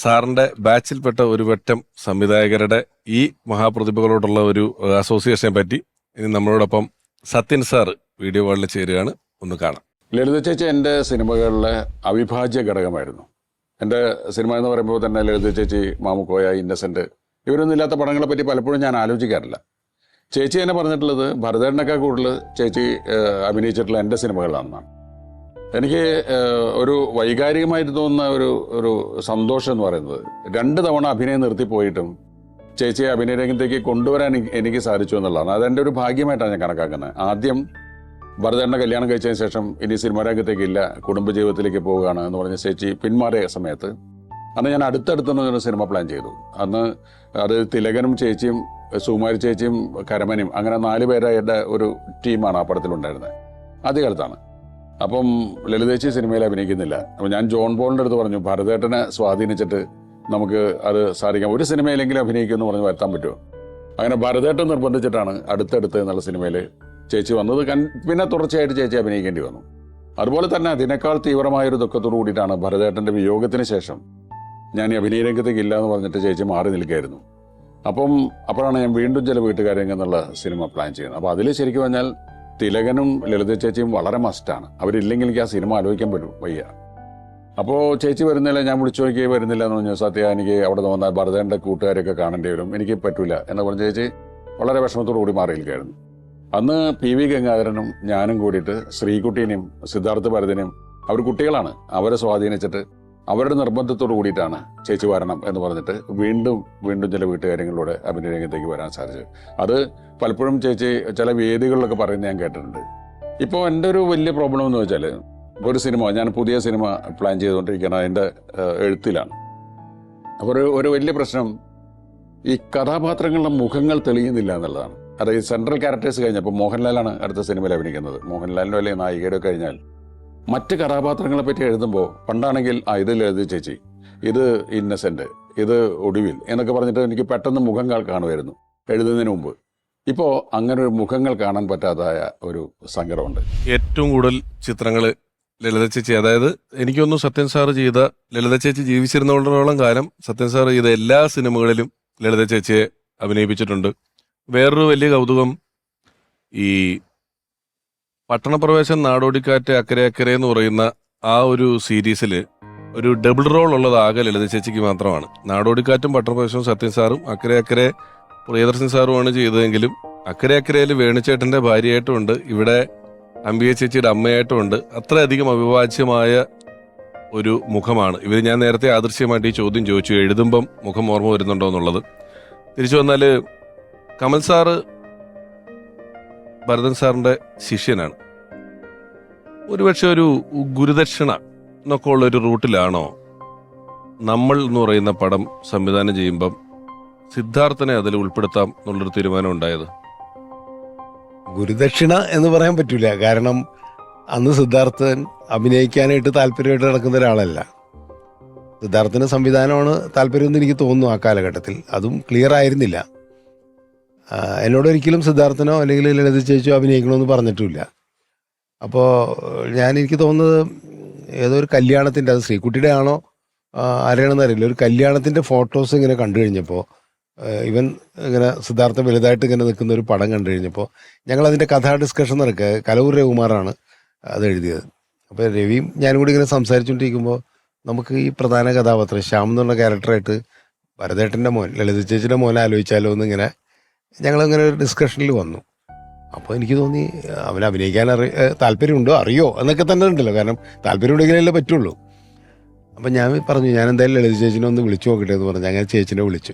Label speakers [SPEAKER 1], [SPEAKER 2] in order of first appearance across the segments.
[SPEAKER 1] സാറിന്റെ ബാച്ചിൽപ്പെട്ട ഒരു വട്ടം സംവിധായകരുടെ ഈ മഹാപ്രതിഭകളോടുള്ള ഒരു അസോസിയേഷനെ പറ്റി ഇനി നമ്മളോടൊപ്പം സത്യൻ സാർ വീഡിയോ കോളിൽ ചേരുകയാണ്. ഒന്ന് കാണാം.
[SPEAKER 2] ലളിത ചേച്ചി എന്റെ സിനിമകളിലെ അവിഭാജ്യ ഘടകമായിരുന്നു. എന്റെ സിനിമ എന്ന് പറയുമ്പോൾ തന്നെ ലളിത ചേച്ചി മാമുക്കോയ ഇന്നസെന്റ് ഇവരൊന്നും ഇല്ലാത്ത പടങ്ങളെ പറ്റി പലപ്പോഴും ഞാൻ ആലോചിക്കാറില്ല. ചേച്ചി എന്നെ പറഞ്ഞിട്ടുള്ളത് ഭരതേട്ടനൊക്കെ കൂടുതൽ ചേച്ചി അഭിനയിച്ചിട്ടുള്ള എന്റെ സിനിമകളാണെന്നാണ്. എനിക്ക് ഒരു വൈകാരികമായിട്ട് തോന്നുന്ന ഒരു ഒരു സന്തോഷം എന്ന് പറയുന്നത്. രണ്ട് തവണ അഭിനയം നിർത്തിപ്പോയിട്ടും ചേച്ചിയെ അഭിനയ രംഗത്തേക്ക് കൊണ്ടുവരാൻ എനിക്ക് സാധിച്ചു എന്നുള്ളതാണ്. അതെന്റെ ഒരു ഭാഗ്യമായിട്ടാണ് ഞാൻ കണക്കാക്കുന്നത്. ആദ്യം ഭരതേട്ടനെ കല്യാണം കഴിച്ചതിന് ശേഷം ഇനി സിനിമാ രംഗത്തേക്ക് ഇല്ല കുടുംബജീവിതത്തിലേക്ക് പോവുകയാണ് എന്ന് പറഞ്ഞ ചേച്ചി പിന്മാറിയ സമയത്ത് അന്ന് ഞാൻ അടുത്തടുത്തുനിന്ന് ഒരു സിനിമ പ്ലാൻ ചെയ്തു. അന്ന് അത് തിലകനും ചേച്ചിയും സുകുമാരി ചേച്ചിയും കരമനും അങ്ങനെ നാല് പേരുടെ ഒരു ടീമാണ് ആ പടത്തിലുണ്ടായിരുന്നത്. ആദ്യകാലത്താണ്. അപ്പം ലളിതേച്ചി സിനിമയിൽ അഭിനയിക്കുന്നില്ല. അപ്പം ഞാൻ ജോൺ ബോളിന്റെ അടുത്ത് പറഞ്ഞു ഭരതേട്ടനെ സ്വാധീനിച്ചിട്ട് നമുക്ക് അത് സാധിക്കാം. ഒരു സിനിമയിലെങ്കിലും അഭിനയിക്കുമെന്ന് പറഞ്ഞ് വരുത്താൻ പറ്റുമോ? അങ്ങനെ ഭരതേട്ടൻ നിർബന്ധിച്ചിട്ടാണ് അടുത്തടുത്ത് എന്നുള്ള സിനിമയിൽ ചേച്ചി വന്നത്. പിന്നെ തുടർച്ചയായിട്ട് ചേച്ചി അഭിനയിക്കേണ്ടി വന്നു. അതുപോലെ തന്നെ അതിനേക്കാൾ തീവ്രമായ ഒരു ദുഃഖത്തോടു കൂടിയിട്ടാണ് ഭരതേട്ടന്റെ വിയോഗത്തിന് ശേഷം ഞാൻ ഈ അഭിനയ രംഗത്തേക്ക് ഇല്ല എന്ന് പറഞ്ഞിട്ട് ചേച്ചി മാറി നിൽക്കുകയായിരുന്നു. അപ്പം അപ്പോഴാണ് ഞാൻ വീണ്ടും ചില വീട്ടുകാരെങ്കിൽ എന്നുള്ള സിനിമ പ്ലാൻ ചെയ്യുന്നത്. അപ്പോൾ അതിൽ ശരിക്കും പറഞ്ഞാൽ തിലകനും ലളിത ചേച്ചിയും വളരെ മസ്റ്റാണ് അവരില്ലെങ്കിൽ എനിക്ക് ആ സിനിമ ആലോചിക്കാൻ പറ്റും വയ്യ. അപ്പോൾ ചേച്ചി വരുന്നില്ല ഞാൻ വിളിച്ചു നോക്കി വരുന്നില്ല എന്ന് പറഞ്ഞു സത്യ എനിക്ക് അവിടെ നിന്ന് വന്നാൽ ഭരതേന്റെ കൂട്ടുകാരെയൊക്കെ കാണേണ്ടി വരും. എനിക്ക് പറ്റില്ല എന്ന് പറഞ്ഞ ചേച്ചി വളരെ വിഷമത്തോടു കൂടി മാറി നിൽക്കുകയായിരുന്നു അന്ന് പി വി ഗംഗാധരനും ഞാനും കൂടിയിട്ട് ശ്രീകുട്ടീനെയും സിദ്ധാർത്ഥ ഭരതനെയും അവർ കുട്ടികളാണ്. അവരെ സ്വാധീനിച്ചിട്ട് അവരുടെ നിർബന്ധത്തോടു കൂടിയിട്ടാണ് ചേച്ചി വരണം എന്ന് പറഞ്ഞിട്ട് വീണ്ടും വീണ്ടും ചില വീട്ടുകാര്യങ്ങളിലൂടെ അഭിനയ രംഗത്തേക്ക് വരാൻ സാധിച്ചത്. അത് പലപ്പോഴും ചേച്ചി ചില വേദികളിലൊക്കെ പറയുന്നത് ഞാൻ കേട്ടിട്ടുണ്ട്. ഇപ്പോൾ എന്റെ ഒരു വലിയ പ്രോബ്ലം എന്ന് വെച്ചാൽ ഒരു സിനിമ ഞാൻ പുതിയ സിനിമ പ്ലാൻ ചെയ്തുകൊണ്ടിരിക്കുകയാണ് അതിന്റെ എഴുത്തിലാണ്. അപ്പോൾ ഒരു ഒരു വലിയ പ്രശ്നം ഈ കഥാപാത്രങ്ങളുടെ മുഖങ്ങൾ തെളിയുന്നില്ല എന്നുള്ളതാണ്. അതായത് സെൻട്രൽ ക്യാരക്ടേഴ്സ് കഴിഞ്ഞപ്പോൾ മോഹൻലാലാണ് അടുത്ത സിനിമയിൽ അഭിനയിക്കുന്നത്. മോഹൻലാലിന്റെ വലിയ നായികയുടെ കഴിഞ്ഞാൽ മറ്റ് കഥാപാത്രങ്ങളെ പറ്റി എഴുതുമ്പോൾ പണ്ടാണെങ്കിൽ ആ ഇത് ലളിത ചേച്ചി ഇത് ഇന്നസെന്റ് ഇത് ഒടുവിൽ എന്നൊക്കെ പറഞ്ഞിട്ട് എനിക്ക് പെട്ടെന്ന് മുഖങ്ങൾ കാണുമായിരുന്നു എഴുതുന്നതിന് മുമ്പ്. ഇപ്പോൾ അങ്ങനെ ഒരു മുഖങ്ങൾ കാണാൻ പറ്റാതായ ഒരു സങ്കടമുണ്ട്.
[SPEAKER 1] ഏറ്റവും കൂടുതൽ ചിത്രങ്ങൾ ലളിത ചേച്ചി അതായത് എനിക്കൊന്നും സത്യൻ സാർ ചെയ്ത ലളിത ചേച്ചി ജീവിച്ചിരുന്നോളം കാലം സത്യൻ സാർ ചെയ്ത എല്ലാ സിനിമകളിലും ലളിത ചേച്ചിയെ അഭിനയിപ്പിച്ചിട്ടുണ്ട്. വേറൊരു വലിയ കൗതുകം ഈ പട്ടണപ്രവേശം നാടോടിക്കാറ്റ് അക്കരെ അക്കരെ എന്ന് പറയുന്ന ആ ഒരു സീരീസിൽ ഒരു ഡബിൾ റോൾ ഉള്ളത് ആകെ ലളിത ചേച്ചിക്ക് മാത്രമാണ്. നാടോടിക്കാറ്റും പട്ടണപ്രവേശവും സത്യൻ സാറും അക്കരെ അക്കരെ പ്രിയദർശൻ സാറുമാണ് ചെയ്തതെങ്കിലും അക്കരെ അക്കരയിൽ വേണുചേട്ടന്റെ ഭാര്യയായിട്ടുമുണ്ട് ഇവിടെ അമ്പിയ ചേച്ചിയുടെ അമ്മയായിട്ടുമുണ്ട് അത്രയധികം അവിഭാജ്യമായ ഒരു മുഖമാണ്. ഇവർ ഞാൻ നേരത്തെ ആദൃശ്യമായിട്ട് ഈ ചോദ്യം ചോദിച്ചു. എഴുതുമ്പം മുഖം ഓർമ്മ വരുന്നുണ്ടോ എന്നുള്ളത്. തിരിച്ചു വന്നാൽ കമൽ സാറ് ഭരതൻ സാറിന്റെ ശിഷ്യനാണ്. ഒരുപക്ഷെ ഒരു ഗുരുദക്ഷിണ എന്നൊക്കെ ഉള്ള ഒരു റൂട്ടിലാണോ? നമ്മൾ എന്ന് പറയുന്ന പടം സംവിധാനം ചെയ്യുമ്പം സിദ്ധാർത്ഥനെ അതിൽ ഉൾപ്പെടുത്താം എന്നുള്ളൊരു തീരുമാനം ഉണ്ടായത്?
[SPEAKER 3] ഗുരുദക്ഷിണ എന്ന് പറയാൻ പറ്റൂല. കാരണം അന്ന് സിദ്ധാർത്ഥൻ അഭിനയിക്കാനായിട്ട് താല്പര്യമായിട്ട് നടക്കുന്ന ഒരാളല്ല. സിദ്ധാർത്ഥന് സംവിധാനമാണ് താല്പര്യമെന്ന് എനിക്ക് തോന്നുന്നു ആ കാലഘട്ടത്തിൽ. അതും ക്ലിയർ ആയിരുന്നില്ല. എന്നോടൊരിക്കലും സിദ്ധാർത്ഥനോ അല്ലെങ്കിൽ ലളിത ചേച്ചിയോ അഭിനയിക്കണമെന്ന് പറഞ്ഞിട്ടുമില്ല. അപ്പോൾ ഞാൻ എനിക്ക് തോന്നുന്നത് ഏതോ ഒരു കല്യാണത്തിന്റെ അത് ശ്രീകുട്ടിയുടെ ആണോ ആരെയാണെന്ന് അറിയില്ല. ഒരു കല്യാണത്തിന്റെ ഫോട്ടോസ് ഇങ്ങനെ കണ്ടു കഴിഞ്ഞപ്പോൾ ഇവൻ ഇങ്ങനെ സിദ്ധാർത്ഥം വലുതായിട്ട് ഇങ്ങനെ നിൽക്കുന്ന ഒരു പടം കണ്ടു കഴിഞ്ഞപ്പോൾ ഞങ്ങൾ അതിന്റെ കഥാ ഡിസ്കഷൻ നടക്കുക. കലവൂർ രവികുമാറാണ് അത് എഴുതിയത്. അപ്പോൾ രവിയും ഞാനും കൂടി ഇങ്ങനെ സംസാരിച്ചുകൊണ്ടിരിക്കുമ്പോൾ നമുക്ക് ഈ പ്രധാന കഥാപാത്രം ശ്യാം എന്നുള്ള ക്യാരക്ടറായിട്ട് ഭരതേട്ടന്റെ മോൻ ലളിത ചേച്ചിയുടെ മോനെ ആലോചിച്ചാലോ എന്നിങ്ങനെ ഞങ്ങളിങ്ങനെ ഒരു ഡിസ്കഷനിൽ വന്നു. അപ്പോൾ എനിക്ക് തോന്നി അവൻ അഭിനയിക്കാൻ അറി താല്പര്യമുണ്ടോ? അറിയോ? എന്നൊക്കെ തന്നെ ഉണ്ടല്ലോ. കാരണം താല്പര്യമുണ്ടെങ്കിലല്ലേ പറ്റുള്ളൂ. അപ്പം ഞാൻ പറഞ്ഞു ഞാൻ എന്തായാലും ലളിത ചേച്ചിനെ ഒന്ന് വിളിച്ചു നോക്കട്ടെ എന്ന് പറഞ്ഞു. അങ്ങനെ ചേച്ചിനെ വിളിച്ചു.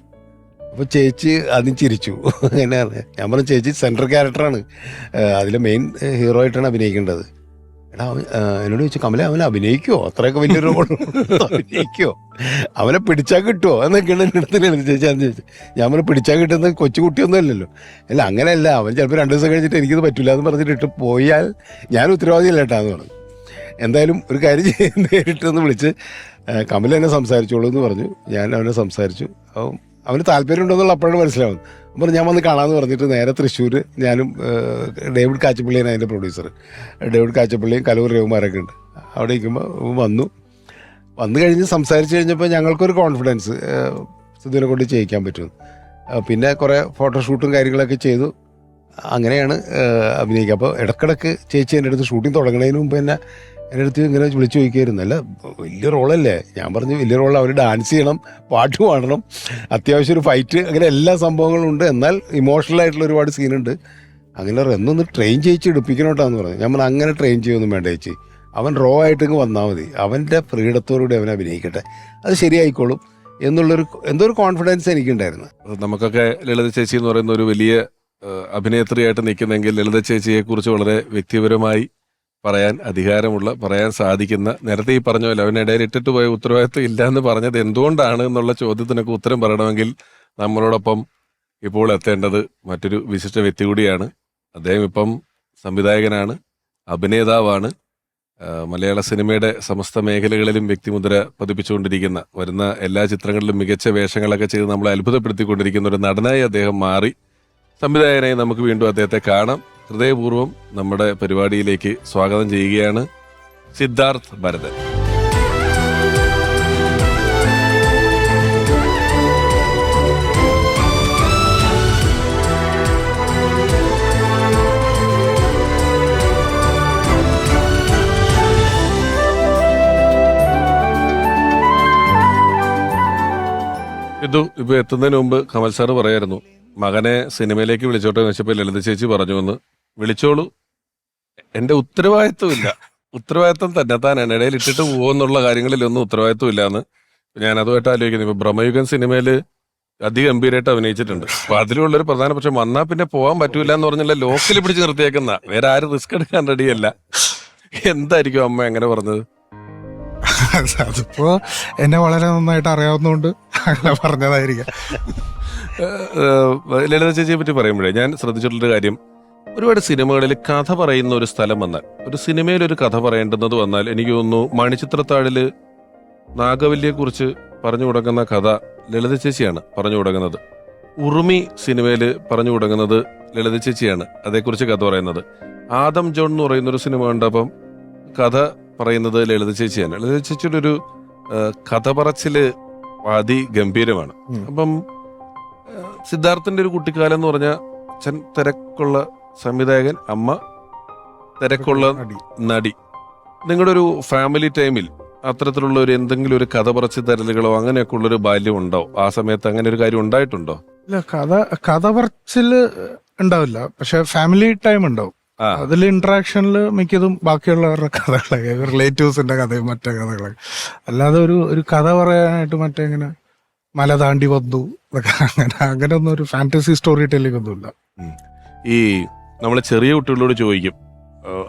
[SPEAKER 3] അപ്പോൾ ചേച്ചി ആദ്യം ചിരിച്ചു. അങ്ങനെയാണ് ഞാൻ പറഞ്ഞു ചേച്ചി സെൻട്രൽ ക്യാരക്ടറാണ്. അതിലെ മെയിൻ ഹീറോ ആയിട്ടാണ് അഭിനയിക്കേണ്ടത്. എടാ എന്നോട് ചോദിച്ചു കമല അവനെ അഭിനയിക്കുമോ അത്രയൊക്കെ വലിയ റോൾ അഭിനയിക്കുമോ അവനെ പിടിച്ചാൽ കിട്ടുമോ എന്നൊക്കെയാണ് എന്റെ അടുത്ത് അന്ന് ചോദിച്ചു ഞാൻ അവനെ പിടിച്ചാൽ കിട്ടുന്ന കൊച്ചു കുട്ടിയൊന്നും അല്ലല്ലോ. അല്ല അങ്ങനെയല്ല. അവൻ ചിലപ്പോൾ രണ്ട് ദിവസം കഴിഞ്ഞിട്ട് എനിക്കിത് പറ്റില്ല എന്ന് പറഞ്ഞിട്ട് ഇട്ട് പോയാൽ ഞാൻ ഉത്തരവാദിയല്ല കേട്ടാന്ന് പറഞ്ഞു. എന്തായാലും ഒരു കാര്യം നേരിട്ടൊന്ന് വിളിച്ച് കമല എന്നെ സംസാരിച്ചോളൂ എന്ന് പറഞ്ഞു. ഞാൻ അവനെ സംസാരിച്ചു. അവൻ അവന് താല്പര്യമുണ്ടെന്നുള്ള അപ്പോഴാണ് മനസ്സിലാവുന്നത്. അപ്പോൾ ഞാൻ വന്ന് കാണാമെന്ന് പറഞ്ഞിട്ട് നേരെ തൃശ്ശൂർ ഞാനും ഡേവിഡ് കാച്ചപ്പള്ളിയാണ് അതിന്റെ പ്രൊഡ്യൂസർ ഡേവിഡ് കാച്ചപ്പള്ളിയും കലൂർ രവിമാരൊക്കെ ഉണ്ട്. അവിടെ ഇരിക്കുമ്പോൾ വന്നു. വന്നു കഴിഞ്ഞ് സംസാരിച്ച് കഴിഞ്ഞപ്പോൾ ഞങ്ങൾക്കൊരു കോൺഫിഡൻസ് സിദ്ധുവിനെ കൊണ്ട് ചെയ്യിക്കാൻ പറ്റും പിന്നെ കുറേ ഫോട്ടോഷൂട്ടും കാര്യങ്ങളൊക്കെ ചെയ്തു. അങ്ങനെയാണ് അഭിനയിക്കുക. അപ്പോൾ ഇടക്കിടക്ക് ചേച്ചി എന്റെ അടുത്ത് ഷൂട്ടിംഗ് തുടങ്ങുന്നതിന് മുമ്പ് തന്നെ എന്റെ അടുത്ത് ഇങ്ങനെ വിളിച്ചു ചോദിക്കുമായിരുന്നു അല്ല വലിയ റോളല്ലേ? ഞാൻ പറഞ്ഞു വലിയ റോൾ അവർ ഡാൻസ് ചെയ്യണം പാട്ട് പാടണം. അത്യാവശ്യം ഒരു ഫൈറ്റ് അങ്ങനെ എല്ലാ സംഭവങ്ങളും ഉണ്ട്. എന്നാൽ ഇമോഷണൽ ആയിട്ടുള്ള ഒരുപാട് സീനുണ്ട്. അങ്ങനെ എന്നൊന്ന് ട്രെയിൻ ചെയ്യിച്ച് എടുപ്പിക്കണോട്ടാന്ന് പറഞ്ഞു. ഞാൻ പറഞ്ഞു അങ്ങനെ ട്രെയിൻ ചെയ്യൊന്നും വേണ്ട ചേച്ചി. അവൻ റോ ആയിട്ട് ഇങ്ങ് വന്നാൽ മതി. അവന്റെ ഫ്രീഡത്തോടുകൂടി അവൻ അഭിനയിക്കട്ടെ. അത് ശരിയായിക്കോളും എന്നുള്ളൊരു എന്തോ ഒരു കോൺഫിഡൻസ് എനിക്കുണ്ടായിരുന്നു.
[SPEAKER 1] നമുക്കൊക്കെ ലളിത ചേച്ചി എന്ന് പറയുന്ന ഒരു വലിയ അഭിനേത്രിയായിട്ട് നിൽക്കുന്നെങ്കിൽ ലളിത ചേച്ചിയെ കുറിച്ച് വളരെ വ്യക്തിപരമായി പറയാൻ അധികാരമുള്ള പറയാൻ സാധിക്കുന്ന നേരത്തെ ഈ പറഞ്ഞ പോലെ അവനിടയിൽ ഇട്ടിട്ട് പോയ ഉത്തരവാദിത്വം ഇല്ല എന്ന് പറഞ്ഞത് എന്തുകൊണ്ടാണ് എന്നുള്ള ചോദ്യത്തിനൊക്കെ ഉത്തരം പറയണമെങ്കിൽ നമ്മളോടൊപ്പം ഇപ്പോൾ എത്തേണ്ടത് മറ്റൊരു വിശിഷ്ട വ്യക്തി കൂടിയാണ്. അദ്ദേഹം ഇപ്പം സംവിധായകനാണ് അഭിനേതാവാണ്. മലയാള സിനിമയുടെ സമസ്ത മേഖലകളിലും വ്യക്തിമുദ്ര പതിപ്പിച്ചുകൊണ്ടിരിക്കുന്ന വരുന്ന എല്ലാ ചിത്രങ്ങളിലും മികച്ച വേഷങ്ങളൊക്കെ ചെയ്ത് നമ്മളെ അത്ഭുതപ്പെടുത്തിക്കൊണ്ടിരിക്കുന്ന ഒരു നടനായി അദ്ദേഹം മാറി. സംവിധായകനായി നമുക്ക് വീണ്ടും അദ്ദേഹത്തെ കാണാം. ഹൃദയപൂർവം നമ്മുടെ പരിപാടിയിലേക്ക് സ്വാഗതം ചെയ്യുകയാണ് സിദ്ധാർത്ഥ് ഭരതൻ. സിദ്ധു ഇപ്പൊ എത്തുന്നതിന് മുമ്പ് കമൽ സാർ പറയായിരുന്നു മകനെ സിനിമയിലേക്ക് വിളിച്ചോട്ടെ എന്ന് വെച്ചപ്പോ ലളിത ചേച്ചി പറഞ്ഞു എന്ന് വിളിച്ചോളൂ. എന്റെ ഉത്തരവാദിത്വമില്ല ഉത്തരവാദിത്വം തന്നെ തന്നെത്താനാണ് ഇടയിൽ ഇട്ടിട്ട് പോകുന്നുള്ള കാര്യങ്ങളിലൊന്നും ഉത്തരവാദിത്വം ഇല്ലാന്ന് ഞാൻ അതുമായിട്ട് ആലോചിക്കുന്നു. ഇപ്പൊ ബ്രഹ്മയുഗൻ സിനിമയിൽ അതിഗംഭീരമായിട്ട് അഭിനയിച്ചിട്ടുണ്ട്. അപ്പൊ അതിലുള്ളൊരു പ്രധാന പക്ഷെ വന്നാ പിന്നെ പോകാൻ പറ്റൂല എന്ന് പറഞ്ഞാൽ ലോക്കൽ പിടിച്ച് നിർത്തിയേക്കുന്ന. വേറെ ആരും റിസ്ക് എടുക്കാൻ റെഡിയല്ല. എന്തായിരിക്കും അമ്മ എങ്ങനെ പറഞ്ഞത്?
[SPEAKER 4] അതിപ്പോ എന്നെ വളരെ നന്നായിട്ട് അറിയാവുന്നതുകൊണ്ട് അങ്ങനെ പറഞ്ഞതായിരിക്കാം.
[SPEAKER 1] ലളിത ചേച്ചിയെ പറ്റി പറയുമ്പോഴേ ഞാൻ ശ്രദ്ധിച്ചിട്ടുള്ളൊരു കാര്യം. ഒരുപാട് സിനിമകളിൽ കഥ പറയുന്ന ഒരു സ്ഥലം വന്നാൽ ഒരു സിനിമയിൽ ഒരു കഥ പറയേണ്ടുന്നത് വന്നാൽ എനിക്ക് തോന്നുന്നു മണിച്ചിത്രത്താഴിൽ നാഗവല്ലിയെ കുറിച്ച് പറഞ്ഞു തുടങ്ങുന്ന കഥ ലളിത ചേച്ചിയാണ് പറഞ്ഞു തുടങ്ങുന്നത് ഉറുമി സിനിമയിൽ പറഞ്ഞു തുടങ്ങുന്നത് ലളിത ചേച്ചിയാണ് അതേക്കുറിച്ച് കഥ പറയുന്നത്. ആദം ജോൺ എന്ന് പറയുന്ന ഒരു സിനിമ ഉണ്ടപ്പം കഥ പറയുന്നത് ലളിത ചേച്ചിയാണ്. ലളിത ചേച്ചിയുടെ ഒരു കഥ പറച്ചിൽ അതിഗംഭീരമാണ്
[SPEAKER 4] ഗംഭീരമാണ്.
[SPEAKER 1] അപ്പം സിദ്ധാർത്ഥന്റെ ഒരു കുട്ടിക്കാലം എന്ന് പറഞ്ഞ അച്ഛൻ തിരക്കുള്ള സംവിധായകൻ അമ്മ തിരക്കുള്ള നടി. നിങ്ങളുടെ ഒരു ഫാമിലി ടൈമിൽ അത്തരത്തിലുള്ള ഒരു എന്തെങ്കിലും ഒരു കഥ പറച്ചു തരലുകളോ അങ്ങനെയൊക്കെ ഉള്ളൊരു ബാല്യം ഉണ്ടോ? ആ സമയത്ത് അങ്ങനെ ഒരു കാര്യം ഉണ്ടായിട്ടുണ്ടോ?
[SPEAKER 4] ഇല്ല കഥ കഥ പറച്ചിൽ ഉണ്ടാവില്ല. പക്ഷെ ഫാമിലി ടൈം ഉണ്ടാവും. അതിൽ ഇന്ററാക്ഷനിൽ മിക്കതും ബാക്കിയുള്ളവരുടെ കഥകളൊക്കെ റിലേറ്റീവ്സിന്റെ കഥയും മറ്റേ കഥകളൊക്കെ. അല്ലാതെ ഒരു ഒരു കഥ പറയാനായിട്ട് മറ്റേ ഇങ്ങനെ മല താണ്ടി വന്നു അങ്ങനെ അങ്ങനെ ഒന്നും ഒരു ഫാന്റസി സ്റ്റോറി ടെല്ലിംഗ് ഒന്നുമില്ല
[SPEAKER 1] ഈ നമ്മൾ ചെറിയ കുട്ടികളോട് ചോദിക്കും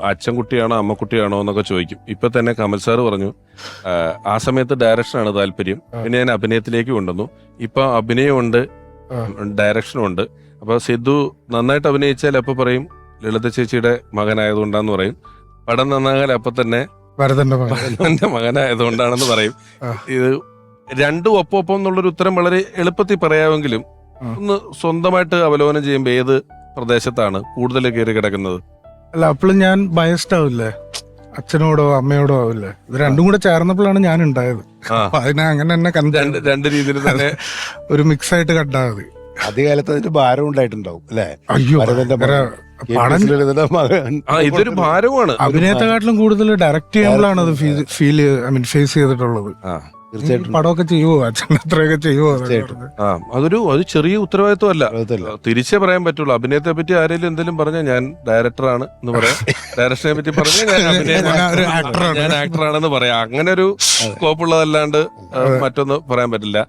[SPEAKER 1] അച്ഛൻ കുട്ടിയാണോ അമ്മ കുട്ടിയാണോ എന്നൊക്കെ ചോദിക്കും. ഇപ്പൊ തന്നെ കമൽ സാറ് പറഞ്ഞു ആ സമയത്ത് ഡയറക്ഷനാണ് താല്പര്യം. പിന്നെ ഞാൻ അഭിനയത്തിലേക്ക് കൊണ്ടുവന്നു. ഇപ്പൊ അഭിനയമുണ്ട്
[SPEAKER 4] ഉണ്ട്
[SPEAKER 1] ഡയറക്ഷനും ഉണ്ട്. അപ്പൊ സിദ്ധു നന്നായിട്ട് അഭിനയിച്ചാൽ അപ്പൊ പറയും? ലളിത ചേച്ചിയുടെ മകനായതുകൊണ്ടാന്ന് പറയും. പടം നന്നാകാൻ അപ്പൊ തന്നെ
[SPEAKER 4] ഭരതന്റെ
[SPEAKER 1] മകനായതുകൊണ്ടാണെന്ന് പറയും. ഇത് രണ്ടും ഒപ്പം ഒപ്പം എന്നുള്ളൊരു ഉത്തരം വളരെ എളുപ്പത്തിൽ പറയാമെങ്കിലും ഒന്ന് സ്വന്തമായിട്ട് അവലോകനം ചെയ്യുമ്പോൾ ഏത് പ്രദേശത്താണ് കൂടുതൽ കയറി കിടക്കുന്നത്?
[SPEAKER 4] അല്ല അപ്പോഴും ഞാൻ ബയസ്ഡ് ആവില്ലേ? അച്ഛനോടോ അമ്മയോടോ ആവില്ലേ? ഇത് രണ്ടും കൂടെ ചേർന്നപ്പോഴാണ് ഞാൻ ഉണ്ടായത് അതിനെ അങ്ങനെ തന്നെ കണ്ട
[SPEAKER 1] രണ്ട് രണ്ട് രീതിയിൽ തന്നെ
[SPEAKER 4] ഒരു മിക്സ് ആയിട്ട് കണ്ടാൽ മതി.
[SPEAKER 3] ആദ്യകാലത്ത് അതിന്റെ ഭാരം ഉണ്ടായിട്ടുണ്ടാവും അല്ലേ?
[SPEAKER 4] അയ്യോ
[SPEAKER 3] ഭരതന്റെ
[SPEAKER 4] ഭയങ്കര
[SPEAKER 3] കെ. പി.
[SPEAKER 4] പടം
[SPEAKER 3] ലളിതയുടെ മകൻ.
[SPEAKER 1] ആ ഇതൊരു ഭാരമാണ്
[SPEAKER 4] അഭിനയത്തെക്കാട്ടിലും കൂടുതൽ ഡയറക്റ്റ് ചെയ്യുമ്പോഴാണ് അത് ഫീൽ ഐ മീൻ ഫേസ് ചെയ്തിട്ടുള്ളത്.
[SPEAKER 1] ആ.
[SPEAKER 4] ഈ
[SPEAKER 3] തീർച്ചയായിട്ടും.
[SPEAKER 4] പടമൊക്കെ ചെയ്യുവോ? അച്ഛൻ അത്രയൊക്കെ ചെയ്യുവോ?
[SPEAKER 3] തീർച്ചയായിട്ടും.
[SPEAKER 1] ആ അതൊരു അത് ചെറിയ ഉത്തരവാദിത്വമല്ല.
[SPEAKER 3] അല്ല
[SPEAKER 1] തിരിച്ചേ പറയാൻ പറ്റുള്ളൂ. അഭിനയത്തെ പറ്റി ആരെങ്കിലും എന്തെങ്കിലും പറഞ്ഞാൽ ഞാൻ ഡയറക്ടറാണ് എന്ന് പറയാം. ഡയറക്ഷനെ പറ്റി പറഞ്ഞാൽ ഞാൻ അഭിനയമാണ്.
[SPEAKER 4] ഞാൻ ഒരു actor ആണ്.
[SPEAKER 1] ഞാൻ ആക്ടറാണെന്ന് പറയാം. അങ്ങനെ ഒരു സ്കോപ്പ് ഉള്ളതല്ലാണ്ട് ആ, മറ്റൊന്ന് പറയാൻ പറ്റില്ല.